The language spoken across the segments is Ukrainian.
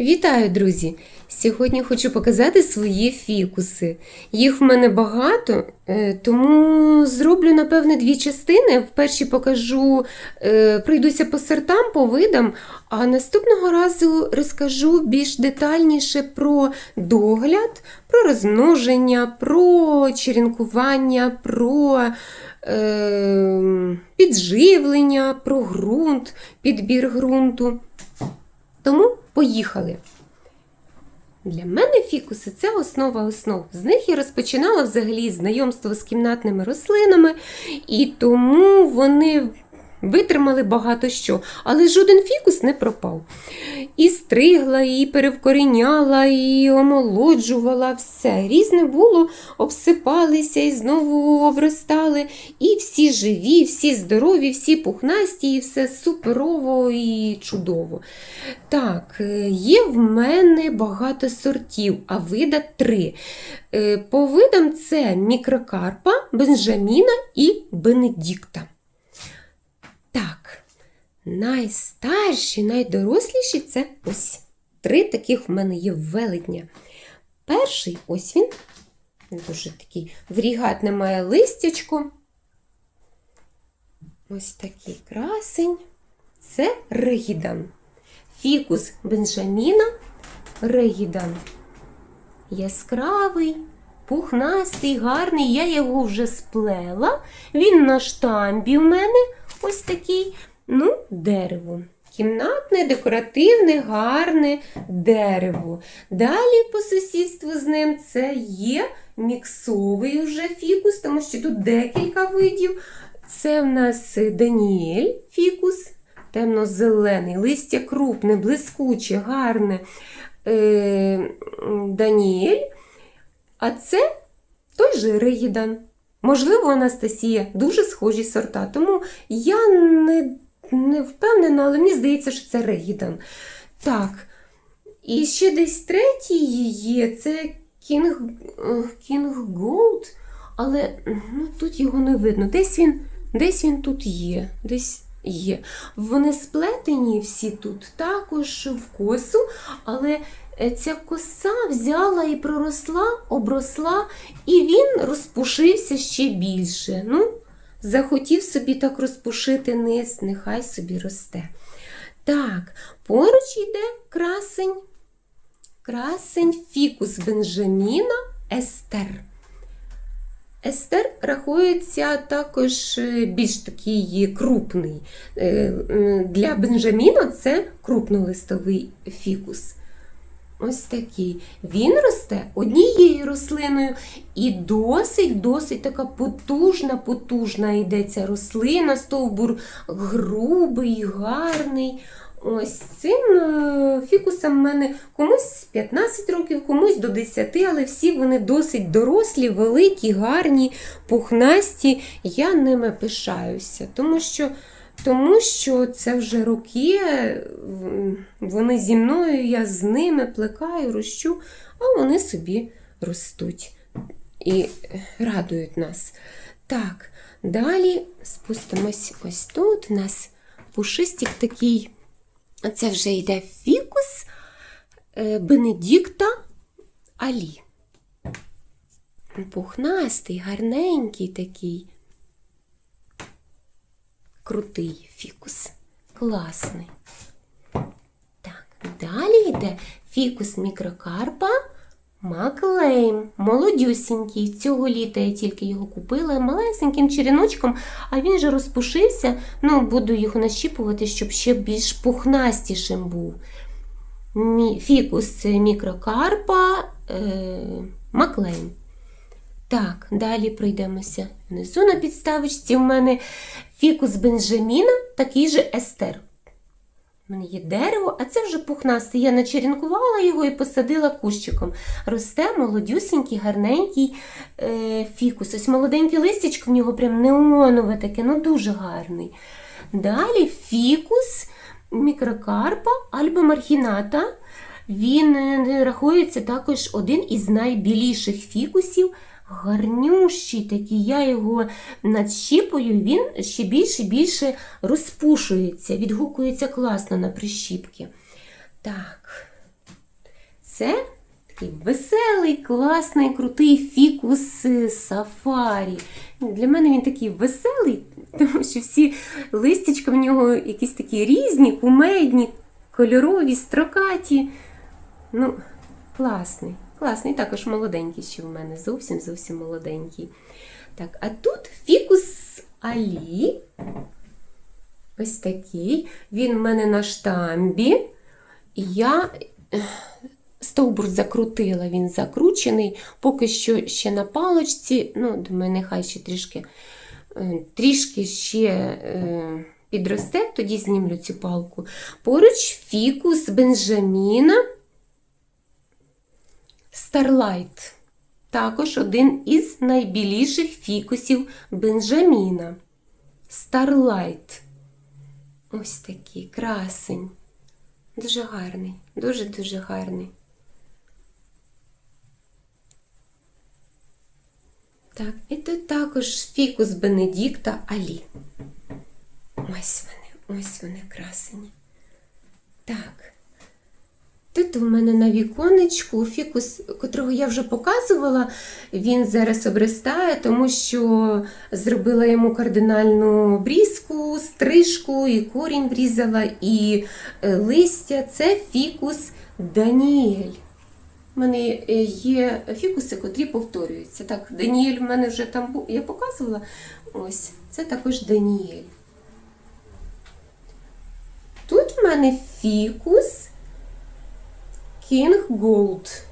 Вітаю, друзі! Сьогодні хочу показати свої фікуси. Їх в мене багато, е, тому зроблю, напевне, дві частини. В першій покажу, е, пройдуся по сортам, по видам, а наступного разу розкажу більш детальніше про догляд, про розмноження, про черенкування, про е, підживлення, про ґрунт, підбір ґрунту. Тому поїхали. Для мене фікуси це основа основ. З них я розпочинала взагалі знайомство з кімнатними рослинами, і тому вони витримали багато що. Але жоден фікус не пропав. І стригла, і перевкоріняла, і омолоджувала все. Різне було, обсипалися і знову обростали. І всі живі, всі здорові, всі пухнасті, і все суперово і чудово. Так, е, є в мене багато сортів, а вида три. Е, По видам це мікрокарпа, бенджаміна і бенедикта. Так, найстарші, найдоросліші це ось три таких в мене є велетня. Перший ось він. Дуже такий врігатне має листячко. Ось такий красень. Це регідан. Фікус бенджаміна регідан. Яскравий, пухнастий, гарний. Я його вже сплела. Він на штамбі в мене ось такий. Ну, дерево. Кімнатне, декоративне, гарне дерево. Далі по сусідству з ним це є міксовий вже фікус, тому що тут декілька видів. Це в нас Даніель фікус, темно-зелений, листя крупне, блискуче, гарне е, Даніель. А це той же Регідан. Можливо, Анастасія, дуже схожі сорта. Тому я не, не впевнена, але мені здається, що це Регідан. Так. І ще десь третій є, це Кінг, Кінг Голд, але ну, тут його не видно. Десь він, десь він тут є. Десь є. Вони сплетені всі тут також в косу, але е, ця коса взяла і проросла, обросла, і він розпушився ще більше. Ну, захотів собі так розпушити низ, нехай собі росте. Так, поруч йде красень. Красень фікус Бенджаміна Естер. Естер рахується також е, більш такий крупний. Е, е, Для Бенджаміна це крупнолистовий фікус. Ось такий. Він росте однією рослиною і досить-досить така потужна, потужна йде ця рослина, стовбур грубий, гарний. Ось цим е, фікусом в мене комусь 15 років, комусь до 10, але всі вони досить дорослі, великі, гарні, пухнасті. Я ними пишаюся, тому що, тому що це вже роки, вони зі мною, я з ними плекаю, рощу, а вони собі ростуть і радують нас. Так, далі спустимось ось тут. У нас пушистик такий. Це вже йде фікус е, Бенедикта Алі. Пухнастий, гарненький такий. Крутий фікус. Класний. Так, далі йде фікус мікрокарпа Маклейм. Молодюсінький. Цього літа я тільки його купила малесеньким череночком, а він же розпушився. Ну, буду його нащіпувати, щоб ще більш пухнастішим був. Фікус мікрокарпа е, Маклейм. Так, далі пройдемося внизу на підставочці. У мене фікус Бенджаміна, такий же естер. У мене є дерево, а це вже пухнастий. Я начерінкувала його і посадила кущиком. Росте молодюсенький, гарненький е, фікус. Ось молоденьке листячко в нього прям неонове таке, ну дуже гарний. Далі фікус мікрокарпа альба мархіната. Він е, рахується також один із найбіліших фікусів. Гарнющий такий, я його надщіпую, він ще більше більше розпушується, відгукується класно на прищіпки. Так, це такий веселий, класний, крутий фікус е, сафарі. Для мене він такий веселий, тому що всі листячка в нього якісь такі різні, кумедні, кольорові, строкаті. Ну, класний, класний, також молоденький ще в мене, зовсім зовсім молоденький. Так, а тут фікус Алі. Ось такий. Він в мене на штамбі. І я стовбур закрутила, він закручений, поки що ще на палочці. Ну, думаю, нехай ще трішки, е, трішки ще е, підросте, тоді знімлю цю палку. Поруч фікус Бенджаміна Starlight. Також один із найбіліших фікусів Бенджаміна. Starlight. Ось такий красень. Дуже гарний, дуже-дуже гарний. Так, і тут також фікус Бенедікта Алі. Ось вони, ось вони красені. Так. Тут у мене на віконечку фікус, котрого я вже показувала, він зараз обростає, тому що зробила йому кардинальну обрізку, стрижку, і корінь врізала, і е, листя. Це фікус Даніель. У мене е, є фікуси, котрі повторюються. Так, Даніель в мене вже там був, я показувала. Ось, це також Даніель. Тут в мене фікус. King Gold.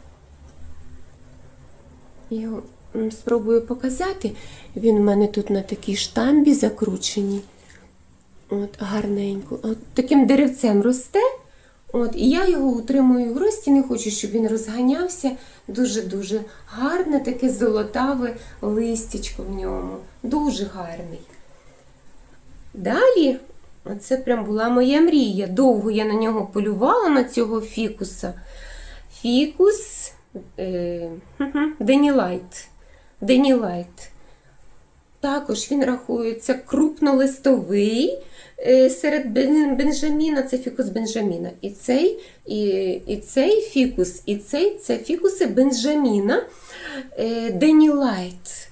Його спробую показати. Він в мене тут на такій штамбі закрученій. От, гарненько. От таким деревцем росте. От, і я його утримую в рості, не хочу, щоб він розганявся. Дуже-дуже гарне, таке золотаве листячко в ньому. Дуже гарний. Далі, оце прям була моя мрія. Довго я на нього полювала, на цього фікуса. Фікус е, Денілайт. Денілайт. Також він рахується крупнолистовий. е, Серед бен- бенжаміна це фікус бенжаміна. І цей, і, і цей фікус, і цей це фікуси бенжаміна е, Денілайт.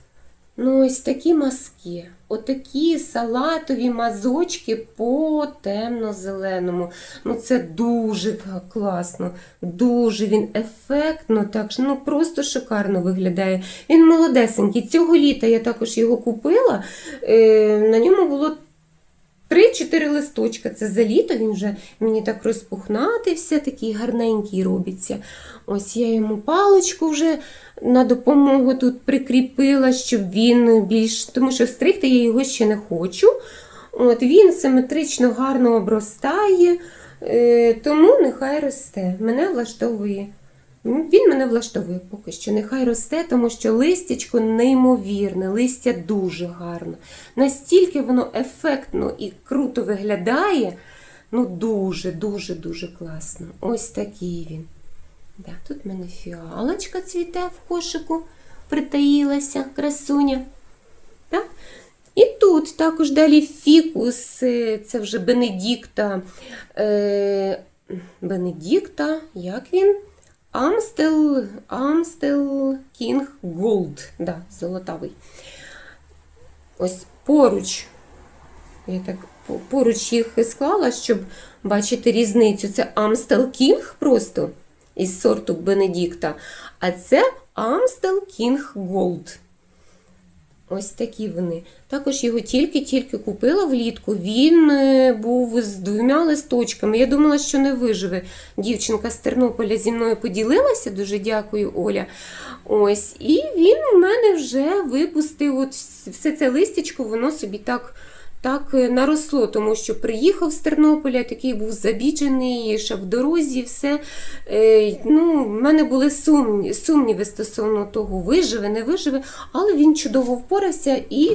Ну, ось такі маски, отакі салатові мазочки по темно-зеленому. Ну, це дуже класно, дуже він ефектно, так, ну просто шикарно виглядає. Він молодесенький. Цього літа я також його купила. Е, на ньому було 3-4 листочка. Це за літо він вже мені так розпухнатився, такий гарненький робиться. Ось я йому паличку вже на допомогу тут прикріпила, щоб він більш. Тому що стригти я його ще не хочу. От Він симетрично гарно обростає, е, тому нехай росте. Мене влаштовує. Ну, Він мене влаштовує поки що. Нехай росте, тому що листячко неймовірне, листя дуже гарно. Настільки воно ефектно і круто виглядає. Ну, дуже, дуже, дуже класно. Ось такий він. Да, тут в мене фіалочка цвіте в кошику, притаїлася, красуня. Так? І тут також далі фікус, е, це вже Бенедікта. Е, Бенедікта, як він? Амстел, Амстел Кінг Голд. Да, золотавий. Ось поруч. Я так поруч їх склала, щоб бачити різницю. Це Амстел Кінг просто із сорту Бенедікта. А це Амстел Кінг Голд. Ось такі вони. Також його тільки-тільки купила влітку. Він е, був з двома листочками. Я думала, що не виживе. Дівчинка з Тернополя зі мною поділилася. Дуже дякую, Оля. Ось, і він у мене вже випустив от все це листячко, воно собі так. Так е, наросло, тому що приїхав з Тернополя, такий був забіджений, ще в дорозі, все. Е, ну, в мене були сумні, сумніви стосовно того, виживе, не виживе, але він чудово впорався і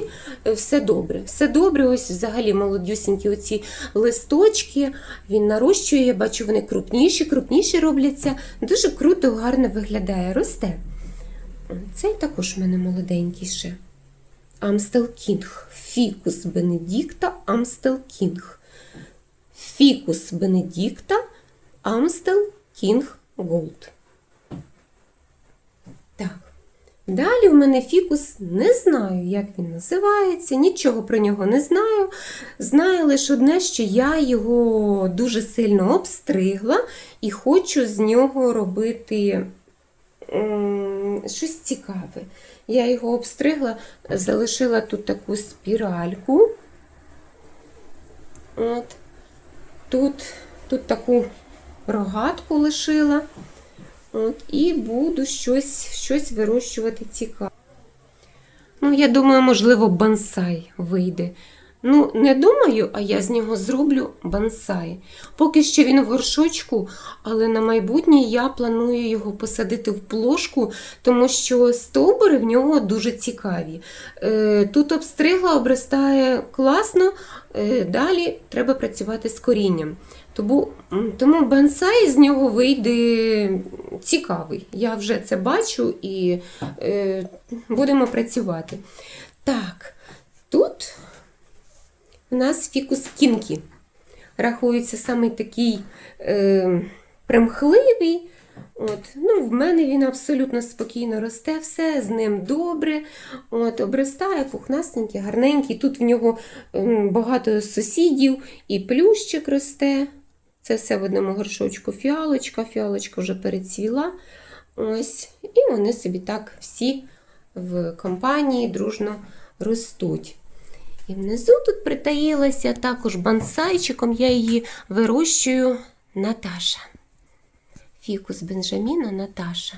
е, все добре. Все добре, ось взагалі молодюсінькі оці листочки. Він нарощує, я бачу, вони крупніші, крупніші робляться. Дуже круто, гарно виглядає, росте. Цей також в мене молоденький ще. Амстел Кінг. Фікус Бенедікта Амстел Кінг. Фікус Бенедікта Амстел Кінг Голд. Далі в мене фікус не знаю, як він називається, нічого про нього не знаю. Знаю лише одне, що я його дуже сильно обстригла і хочу з нього робити м, щось цікаве. Я його обстригла, залишила тут таку спіральку. От. Тут, тут таку рогатку лишила. От, і буду щось, щось вирощувати цікаве. Ну, я думаю, можливо, бонсай вийде. Ну, не думаю, а я з нього зроблю бонсай. Поки що він в горшочку, але на майбутнє я планую його посадити в плошку, тому що стовбури в нього дуже цікаві. Е, Тут обстригла, обростає класно, е, далі треба працювати з корінням. Тому, тому бонсай з нього вийде цікавий. Я вже це бачу і е, будемо працювати. Так, тут у нас фікус кінкі. Рахується саме такий е, примхливий. От, ну, В мене він абсолютно спокійно росте, все з ним добре. От, Обростає пухнастенький, гарненький. Тут в нього м, багато сусідів і плющик росте. Це все в одному горшочку фіалочка. Фіалочка вже перецвіла. Ось. І вони собі так всі в компанії дружно ростуть. І внизу тут притаїлася також бонсайчиком, я її вирощую Наташа. Фікус Бенджаміна Наташа.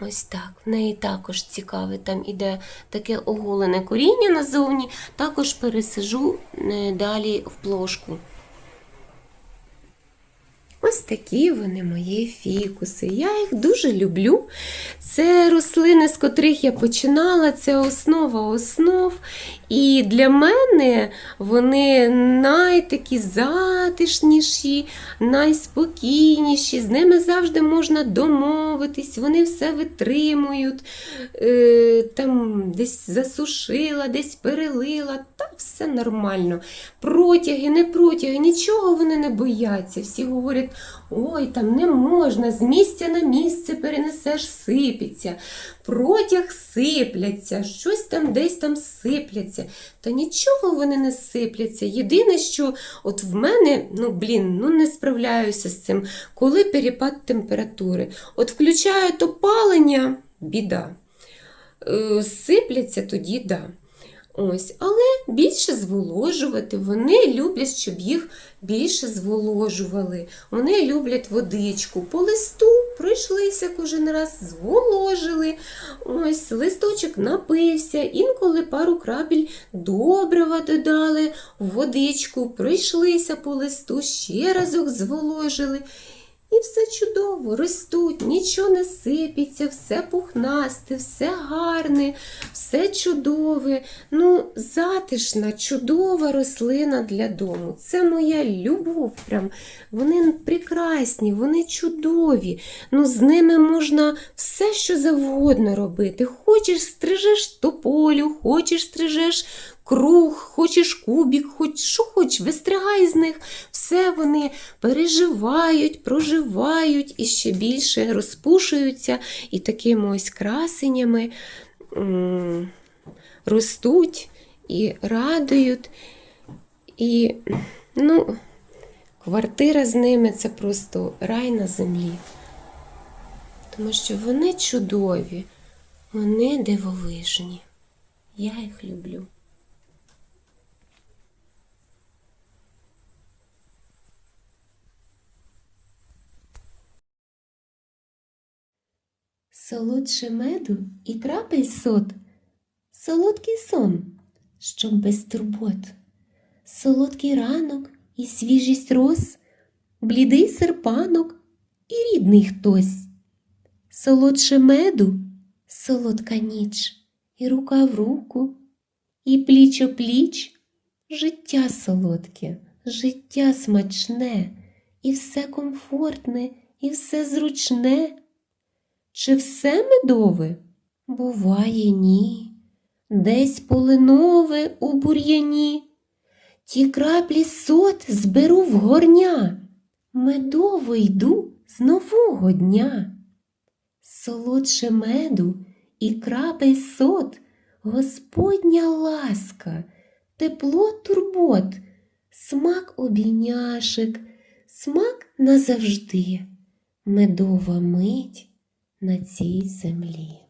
Ось так. В неї також цікаве. Там іде таке оголене коріння назовні. Також пересижу е, далі в плошку. Ось такі вони мої фікуси. Я їх дуже люблю. Це рослини, з котрих я починала, це основа основ. І для мене вони найтакі затишніші, найспокійніші. З ними завжди можна домовитись, вони все витримують. Е, Там десь засушила, десь перелила, та все нормально. Протяги, не протяги, нічого вони не бояться. Всі говорять, ой, там не можна, з місця на місце перенесеш, сипеться. Протяг сипляться, щось там десь там сипляться. Та нічого вони не сипляться. Єдине, що от в мене, ну блін, ну не справляюся з цим, коли перепад температури. От включають опалення, біда. Е, Сипляться тоді, да. Ось, але більше зволожувати. Вони люблять, щоб їх більше зволожували. Вони люблять водичку. По листу пройшлися кожен раз, зволожили. Ось листочок напився, інколи пару крапель добрива додали водичку, пройшлися по листу, ще разок зволожили. І все чудово, ростуть, нічого не сипеться, все пухнасте, все гарне, все чудове. Ну, затишна, чудова рослина для дому. Це моя любов. Прям. Вони прекрасні, вони чудові. Ну, з ними можна все, що завгодно робити. Хочеш, стрижеш тополю, хочеш, стрижеш круг, хочеш кубік, хоч що хоч, вистригай з них. Все вони переживають, проживають і ще більше розпушуються і такими ось красенями ростуть і радують. І, ну, квартира з ними це просто рай на землі. Тому що вони чудові, вони дивовижні. Я їх люблю. Солодше меду і крапель сот, солодкий сон, щоб без турбот, солодкий ранок і свіжість роз, блідий серпанок і рідний хтось, солодше меду, солодка ніч, і рука в руку, і пліч о пліч, життя солодке, життя смачне, і все комфортне, і все зручне. Чи все медове? Буває, ні. Десь полинове у бур'яні. Ті краплі сот зберу в горня. Медово йду з нового дня. солодше меду і крапель сот, Господня ласка, тепло турбот, смак обійняшек, смак назавжди, медова мить на цій землі.